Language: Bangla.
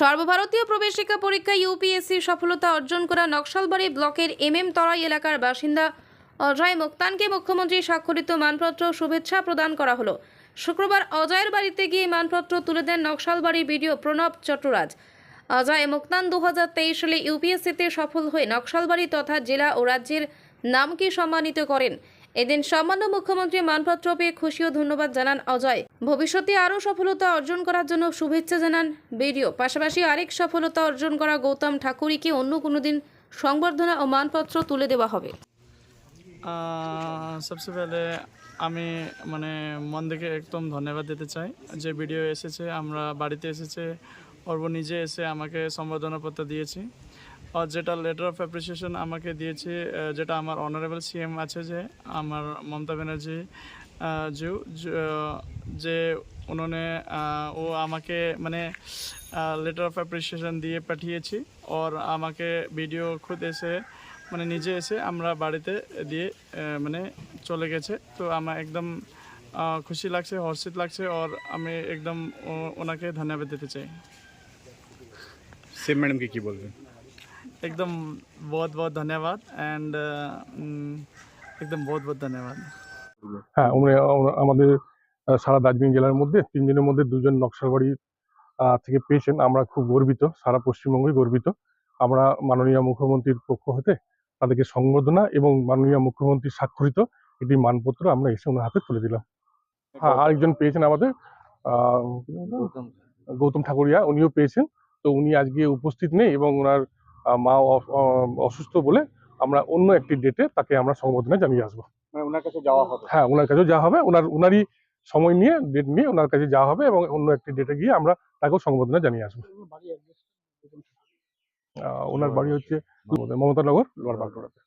সর্বভারতীয় প্রবেশিকা পরীক্ষা ইউপিএসসি সফলতা অর্জন করা নকশালবাড়ি ব্লকের এম এম তরাই এলাকার বাসিন্দা অজয় মুক্তানকে মুখ্যমন্ত্রী স্বাক্ষরিত মানপত্র শুভেচ্ছা প্রদান করা হলো। শুক্রবার অজয়ের বাড়িতে গিয়ে মানপত্র তুলে দেন নকশালবাড়ি বিডিও প্রণব চট্টরাজ। অজয় মুক্তান দু হাজার তেইশ সালে ইউপিএসসিতে সফল হয়ে নকশালবাড়ি তথা জেলা ও রাজ্যের নামকে সম্মানিত করেন। এদিন সম্মান্য মুখ্যমন্ত্রী মানপত্র পেয়ে খুশি ও ধন্যবাদ জানান অজয়। ভবিষ্যতে আরও সফলতা অর্জন করার জন্য শুভেচ্ছা জানান বিডিও। পাশাপাশি আরেক সফলতা অর্জন করা গৌতম ঠাকুরিকে অন্য কোনো দিন সংবর্ধনা ও মানপত্র তুলে দেওয়া হবে। সবচেয়ে পেলে আমি মানে মন থেকে একদম ধন্যবাদ দিতে চাই। যে ভিডিও এসেছে, আমরা বাড়িতে এসেছে অর্ব নিজে এসে আমাকে সম্বোধনাপত্র দিয়েছি। যেটা লেটার অফ অ্যাপ্রিসিয়েশন আমাকে দিয়েছে যেটা আমার অনারেবল সিএম আছে যে, আমার মমতা ব্যানার্জি জিউ যে উনোনে ও আমাকে মানে লেটার অফ অ্যাপ্রিসিয়েশন দিয়ে পাঠিয়েছি ওর আমাকে ভিডিও খুদ এসে মানে নিজে এসে আমরা বাড়িতে দিয়ে মানে চলে গেছে। তো আমার একদম খুশি লাগছে, হর্ষিত লাগছে ওর আমি একদম ওনাকে ধন্যবাদ দিতে চাই। সেম ম্যাডামকে কি বলবেন? একদম বহুত বহুত ধন্যবাদ অ্যান্ড একদম বহুত বহুত ধন্যবাদ হ্যাঁ উনি আমাদের সারা দার্জিলিং জেলার মধ্যে তিনজনের মধ্যে দুজন নকশালবাড়ি থেকে পেয়েছেন। আমরা খুব গর্বিত সারা পশ্চিমবঙ্গই গর্বিত। আমরা মাননীয় মুখ্যমন্ত্রীর পক্ষ হতে তাদেরকে সংবর্ধনা এবং মাননীয় মুখ্যমন্ত্রীর স্বাক্ষরিত একটি মানপত্র আমরা এসে ওনার হাতে তুলে দিলাম। হ্যাঁ আরেকজন পেয়েছেন আমাদের গৌতম ঠাকুরিয়া উনিও পেয়েছেন। তো উনি আজকে উপস্থিত নেই এবং ওনার মা অসুস্থ বলে আমরা অন্য একটি ডেটে তাকে আমরা সংবর্ধনা জানিয়ে আসব। হ্যাঁ ওনার কাছে যাওয়া হবে? হ্যাঁ ওনার কাছে যাওয়া হবে। ওনার ওনারই সময় নিয়ে ডেট নিয়ে ওনার কাছে যাওয়া হবে এবং অন্য একটি ডেটে গিয়ে আমরা তাকেও সংবর্ধনা জানিয়ে আসব। ওনার বাড়ি হচ্ছে মমতানগর লোয়ার বাগডোরাতে।